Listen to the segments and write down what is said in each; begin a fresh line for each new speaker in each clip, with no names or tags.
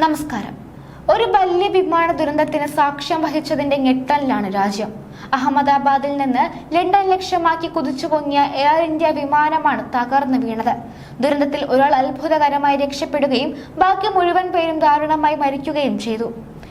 നമസ്കാരം. ഒരു വലിയ വിമാന ദുരന്തത്തിന് സാക്ഷ്യം വഹിച്ചതിന്റെ ഞെട്ടലിലാണ് രാജ്യം. അഹമ്മദാബാദിൽ നിന്ന് ലണ്ടൻ ലക്ഷ്യമാക്കി കുതിച്ചു പൊങ്ങിയ എയർ ഇന്ത്യ വിമാനമാണ് തകർന്നു വീണത്. ദുരന്തത്തിൽ ഒരാൾ അത്ഭുതകരമായി രക്ഷപ്പെടുകയും ബാക്കി മുഴുവൻ പേരും ദാരുണമായി മരിക്കുകയും ചെയ്തു.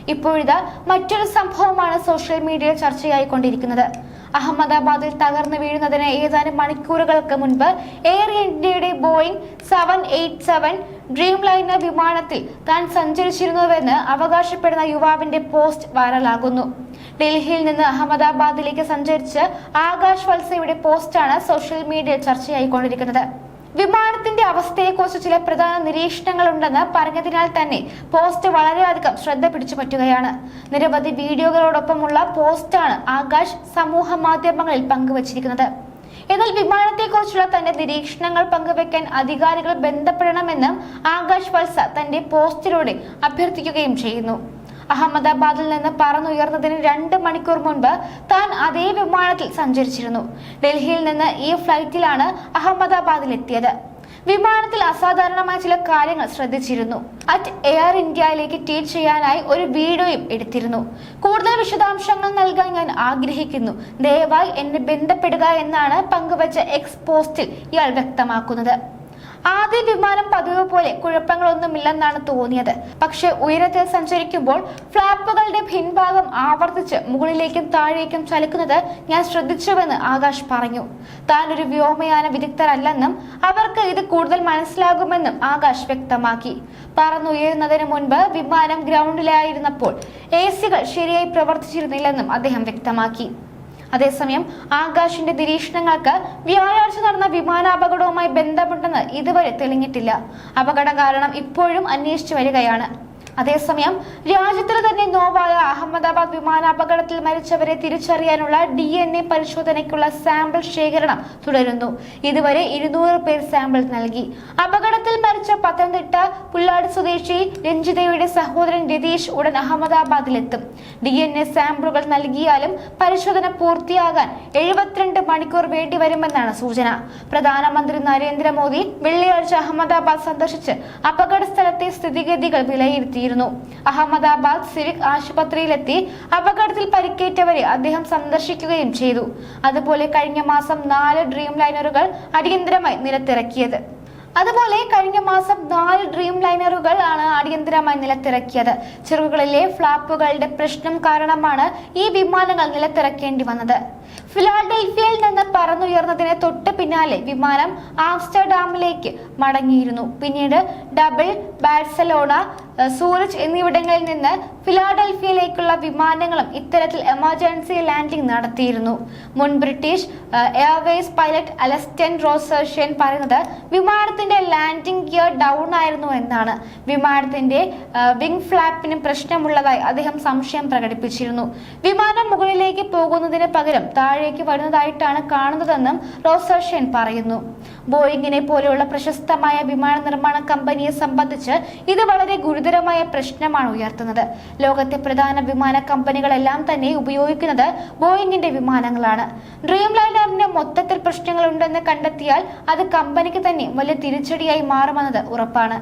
ഇപ്പോഴിതാ മറ്റൊരു സംഭവമാണ് സോഷ്യൽ മീഡിയയിൽ ചർച്ചയായിക്കൊണ്ടിരിക്കുന്നത്. അഹമ്മദാബാദിൽ തകർന്നു വീഴുന്നതിന് ഏതാനും മണിക്കൂറുകൾക്ക് മുൻപ് എയർ ഇന്ത്യയുടെ Boeing seven eight seven Dreamliner വിമാനത്തിൽ താൻ സഞ്ചരിച്ചിരുന്നുവെന്ന് അവകാശപ്പെടുന്ന യുവാവിന്റെ പോസ്റ്റ് വൈറലാകുന്നു. ഡൽഹിയിൽ നിന്ന് അഹമ്മദാബാദിലേക്ക് സഞ്ചരിച്ച് ആകാശ് വത്സയുടെ പോസ്റ്റാണ് സോഷ്യൽ മീഡിയയിൽ ചർച്ചയായിക്കൊണ്ടിരിക്കുന്നത്. വിമാനത്തിന്റെ അവസ്ഥയെക്കുറിച്ച് ചില പ്രധാന നിരീക്ഷണങ്ങൾ ഉണ്ടെന്ന് പറഞ്ഞതിനാൽ തന്നെ പോസ്റ്റ് വളരെയധികം ശ്രദ്ധ പിടിച്ചു പറ്റുകയാണ്. നിരവധി വീഡിയോകളോടൊപ്പമുള്ള പോസ്റ്റാണ് ആകാശ് സമൂഹ മാധ്യമങ്ങളിൽ പങ്കുവച്ചിരിക്കുന്നത്. എന്നാൽ വിമാനത്തെക്കുറിച്ചുള്ള തന്റെ നിരീക്ഷണങ്ങൾ പങ്കുവെക്കാൻ അധികാരികൾ ബന്ധപ്പെടണമെന്നും ആകാശ് വത്സ തന്റെ പോസ്റ്റിലൂടെ അഭ്യർത്ഥിക്കുകയും ചെയ്യുന്നു. അഹമ്മദാബാദിൽ നിന്ന് പറന്നുയർന്നതിന് രണ്ട് മണിക്കൂർ മുൻപ് താൻ അതേ വിമാനത്തിൽ സഞ്ചരിച്ചിരുന്നു. ഡൽഹിയിൽ നിന്ന് ഈ ഫ്ലൈറ്റിലാണ് അഹമ്മദാബാദിൽ എത്തിയത് വിമാനത്തിൽ അസാധാരണമായ ചില കാര്യങ്ങൾ ശ്രദ്ധിച്ചിരുന്നു. അറ്റ് എയർ ഇന്ത്യയിലേക്ക് ട്വീറ്റ് ചെയ്യാനായി ഒരു വീഡിയോയും എടുത്തിരുന്നു. കൂടുതൽ വിശദാംശങ്ങൾ നൽകാൻ ഞാൻ ആഗ്രഹിക്കുന്നു. ദയവായി എന്നെ ബന്ധപ്പെടുക എന്നാണ് പങ്കുവച്ച എക്സ് പോസ്റ്റിൽ ഇയാൾ വ്യക്തമാക്കുന്നത്. ആദ്യ വിമാനം പതിവ് പോലെ കുഴപ്പങ്ങളൊന്നുമില്ലെന്നാണ് തോന്നിയത്. പക്ഷെ ഉയരത്തിൽ സഞ്ചരിക്കുമ്പോൾ ഫ്ലാപ്പുകളുടെ പിൻഭാഗം ആവർത്തിച്ച് മുകളിലേക്കും താഴേക്കും ചലിക്കുന്നത് ഞാൻ ശ്രദ്ധിച്ചുവെന്ന് ആകാശ് പറഞ്ഞു. താൻ ഒരു വ്യോമയാന വിദഗ്ധരല്ലെന്നും അവർക്ക് ഇത് കൂടുതൽ മനസ്സിലാകുമെന്നും ആകാശ് വ്യക്തമാക്കി. പറന്നുയരുന്നതിന് മുൻപ് വിമാനം ഗ്രൗണ്ടിലായിരുന്നപ്പോൾ എ സികൾ ശരിയായി പ്രവർത്തിച്ചിരുന്നില്ലെന്നും അദ്ദേഹം വ്യക്തമാക്കി. അതേസമയം ആകാശിന്റെ നിരീക്ഷണങ്ങൾക്ക് വ്യാഴാഴ്ച നടന്ന വിമാനാപകടവുമായി ബന്ധപ്പെട്ടെന്ന് ഇതുവരെ തെളിഞ്ഞിട്ടില്ല. അപകട കാരണം ഇപ്പോഴും അന്വേഷിച്ചു വരികയാണ്. അതേസമയം രാജ്യത്തിൽ തന്നെ നോവായ അഹമ്മദാബാദ് വിമാനാപകടത്തിൽ മരിച്ചവരെ തിരിച്ചറിയാനുള്ള ഡി എൻ എ പരിശോധനയ്ക്കുള്ള സാമ്പിൾ ശേഖരണം തുടരുന്നു. ഇതുവരെ ഇരുന്നൂറ് പേർ സാമ്പിൾ നൽകി. അപകടത്തിൽ മരിച്ച പത്തനംതിട്ട പുല്ലാട് സ്വദേശി രഞ്ജിതയുടെ സഹോദരൻ രതീഷ് ഉടൻ അഹമ്മദാബാദിലെത്തും. ഡി എൻ എ സാമ്പിളുകൾ നൽകിയാലും പരിശോധന പൂർത്തിയാകാൻ എഴുപത്തിരണ്ട് മണിക്കൂർ വേണ്ടിവരുമെന്നാണ് സൂചന. പ്രധാനമന്ത്രി നരേന്ദ്രമോദി വെള്ളിയാഴ്ച അഹമ്മദാബാദ് സന്ദർശിച്ച് അപകട സ്ഥലത്തെ സ്ഥിതിഗതികൾ വിലയിരുത്തിയിരുന്നു. അഹമ്മദാബാദ് സിവിക് ആശുപത്രിയിലെത്തി അപകടത്തിൽ പരിക്കേറ്റവരെ അദ്ദേഹം സന്ദർശിക്കുകയും ചെയ്തു. അതുപോലെ കഴിഞ്ഞ മാസം നാല് ഡ്രീം ലൈനറുകൾ അടിയന്തരമായി നിലത്തിറക്കിയത് അതുപോലെ കഴിഞ്ഞ മാസം നാല് ഡ്രീം ലൈനറുകൾ ആണ് അടിയന്തരമായി നിലത്തിറക്കിയത്. ചിറകുകളിലെ ഫ്ലാപ്പുകളുടെ പ്രശ്നം കാരണമാണ് ഈ വിമാനങ്ങൾ നിലത്തിറക്കേണ്ടി വന്നത്. ഫിലാഡൽഫിയയിൽ നിന്ന് പറന്നുയർന്നതിന് തൊട്ട് പിന്നാലെ വിമാനം ആംസ്റ്റർഡാമിലേക്ക് മടങ്ങിയിരുന്നു. പിന്നീട് ഡബിൾ ബാഴ്സലോണ സൂറിച്ച് എന്നിവിടങ്ങളിൽ നിന്ന് ഫിലാഡൽഫിയയിലേക്കുള്ള വിമാനങ്ങളും ഇത്തരത്തിൽ എമർജൻസി ലാൻഡിംഗ് നടത്തിയിരുന്നു. മുൻ British Airways pilot Alastair Rosenschein പറയുന്നത് വിമാനത്തിന്റെ ലാൻഡിംഗ് ഗിയർ ഡൗൺ ആയിരുന്നു എന്നാണ് വിമാനത്തിന്റെ വിംഗ് ഫ്ലാപ്പിന് പ്രശ്നമുള്ളതായി അദ്ദേഹം സംശയം പ്രകടിപ്പിച്ചിരുന്നു. വിമാനം മുകളിലേക്ക് പോകുന്നതിന് പകരം താഴേക്ക് വരുന്നതായിട്ടാണ് കാണുന്നതെന്നും റോസർഷൻ പറയുന്നു. ബോയിങ്ങിനെ പോലെയുള്ള പ്രശസ്തമായ വിമാന നിർമ്മാണ കമ്പനിയെ സംബന്ധിച്ച് ഇത് വളരെ ഗുരുതരമായ പ്രശ്നമാണ് ഉയർത്തുന്നത്. ലോകത്തെ പ്രധാന വിമാന കമ്പനികളെല്ലാം തന്നെ ഉപയോഗിക്കുന്നത് ബോയിങ്ങിന്റെ വിമാനങ്ങളാണ്. ഡ്രീം ലൈനറിന് മൊത്തത്തിൽ പ്രശ്നങ്ങളുണ്ടെന്ന് കണ്ടെത്തിയാൽ അത് കമ്പനിക്ക് തന്നെ വലിയ തിരിച്ചടിയായി ഉറപ്പാണ്.